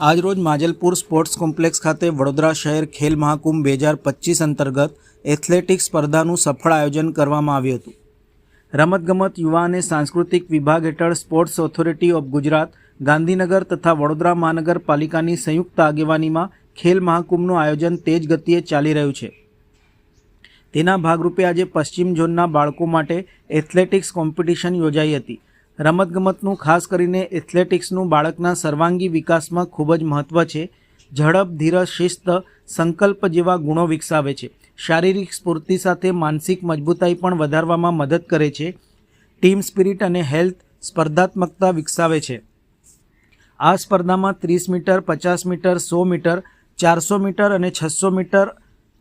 આજરોજ Majalpur sports complex ખાતે વડોદરા શહેર ખેલ મહાકુંભ બે હજાર પચીસ અંતર્ગત એથ્લેટિક્સ સ્પર્ધાનું સફળ આયોજન કરવામાં આવ્યું હતું. રમતગમત, યુવા અને સાંસ્કૃતિક વિભાગ હેઠળ sports authority of Gujarat, Gandhinagar તથા વડોદરા મહાનગરપાલિકાની સંયુક્ત આગેવાનીમાં ખેલ મહાકુંભનું આયોજન તેજ ગતિએ ચાલી રહ્યું છે. તેના ભાગરૂપે આજે પશ્ચિમ ઝોનના બાળકો માટે એથ્લેટિક્સ કોમ્પિટિશન યોજાઈ હતી. રમતગમતનું, ખાસ કરીને એથ્લેટિક્સનું, બાળકના સર્વાંગી વિકાસમાં ખૂબ જ મહત્ત્વ છે. ઝડપ, ધીરજ, શિસ્ત, સંકલ્પ જેવા ગુણો વિકસાવે છે. શારીરિક સ્ફૂર્તિ સાથે માનસિક મજબૂતાઈ પણ વધારવામાં મદદ કરે છે. ટીમ સ્પિરિટ અને હેલ્થ સ્પર્ધાત્મકતા વિકસાવે છે. આ સ્પર્ધામાં ત્રીસ મીટર, પચાસ મીટર, સો મીટર, ચારસો મીટર અને છસો મીટર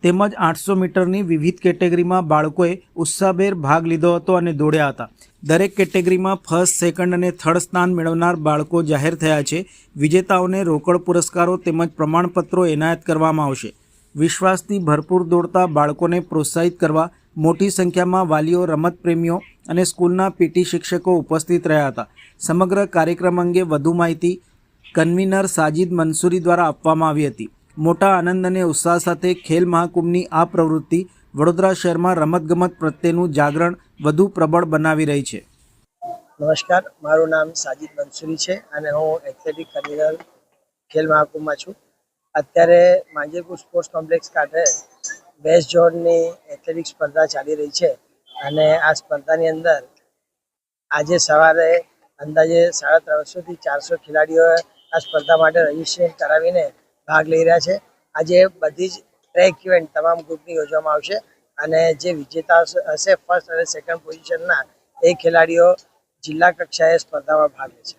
તેમજ આઠસો મીટરની વિવિધ કેટેગરીમાં બાળકોએ ઉત્સાહભેર ભાગ લીધો હતો અને દોડ્યા હતા. દરેક કેટેગરીમાં ફર્સ્ટ, સેકન્ડ અને થર્ડ સ્થાન મેળવનાર બાળકો જાહેર થયા છે. વિજેતાઓને રોકડ પુરસ્કારો તેમજ પ્રમાણપત્રો એનાયત કરવામાં આવશે. વિશ્વાસથી ભરપૂર દોડતા બાળકોને પ્રોત્સાહિત કરવા મોટી સંખ્યામાં વાલીઓ, રમતપ્રેમીઓ અને સ્કૂલના પીટી શિક્ષકો ઉપસ્થિત રહ્યા હતા. સમગ્ર કાર્યક્રમ અંગે વધુ માહિતી કન્વીનર સાજિદ મંસૂરી દ્વારા આપવામાં આવી હતી. મોટા આનંદ અને ઉત્સાહ સાથે ખેલ મહાકુંભની આ પ્રવૃત્તિ વડોદરા શહેરમાં રમતગમત પ્રત્યેનું જાગરણ વધુ પ્રબળ બનાવી રહી છે. નમસ્કાર, મારું નામ સાજિદ મંસૂરી છે અને હું એથ્લેટિક કન્વીનર ખેલ મહાકુંભમાં છું. અત્યારે માંજેપુર સ્પોર્ટ્સ કોમ્પ્લેક્સ ખાતે બેસ્ટ ઝોનની એથ્લેટિક સ્પર્ધા ચાલી રહી છે અને આ સ્પર્ધાની અંદર આજે સવારે અંદાજે સાડા ત્રણસોથી ચારસો ખેલાડીઓએ આ સ્પર્ધા માટે રજીસ્ટ્રેશન કરાવીને ભાગ લઈ રહ્યા છે. આજે બધી જ ટ્રેક ઇવેન્ટ તમામ ગ્રુપની યોજવામાં આવશે અને જે વિજેતા હશે ફર્સ્ટ અને સેકન્ડ પોઝિશનના એ ખેલાડીઓ જિલ્લા કક્ષાએ સ્પર્ધામાં ભાગ લેશે.